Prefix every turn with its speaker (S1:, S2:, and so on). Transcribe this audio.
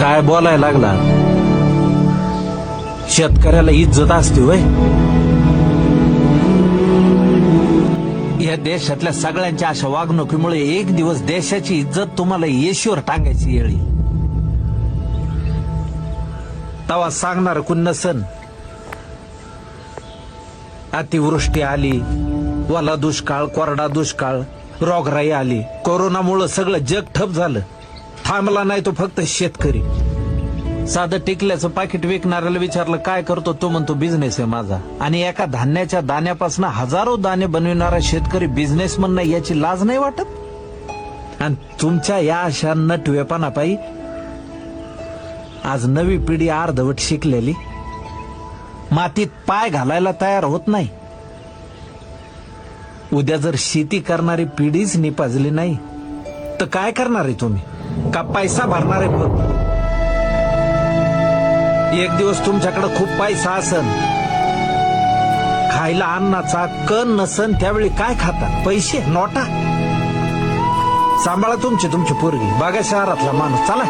S1: काय बोलायला लागला? शेतकऱ्याला इज्जत असते वय या देशातल्या सगळ्यांच्या अशा वागणुकीमुळे एक दिवस देशाची इज्जत तुम्हाला येशीवर टांगायची येळी. तवा सांगणार कुण नसन अतिवृष्टी आली वाला दुष्काळ कोरडा दुष्काळ रोगराई आली कोरोनामुळं सगळं जग ठप झालं. थांबला नाही तो फक्त शेतकरी. साधं टिकल्याचं पाकिट विकणाऱ्याला विचारलं काय करतो तो? म्हणतो बिझनेस आहे माझा. आणि एका धान्याच्या दाण्यापासून हजारो दाणे बनविणारा शेतकरी बिझनेसमन नाही याची लाज नाही वाटत? आणि तुमच्या या अशा नट पायी आज नवी पिढी अर्धवट शिकलेली. मातीत पाय घालायला तयार होत नाही. उद्या जर शेती करणारी पिढीच निपाजली नाही तर काय करणार आहे तुम्ही? का पैसा भरणार आहे फक्त एक दिवस तुमच्याकडे खूप पैसा असन. खायला अन्नाचा कण नसन त्यावेळी काय खाता? पैसे? नोटा? सांभाळा तुमची तुमची पोरगी. बागा शहरातला माणूस. चला.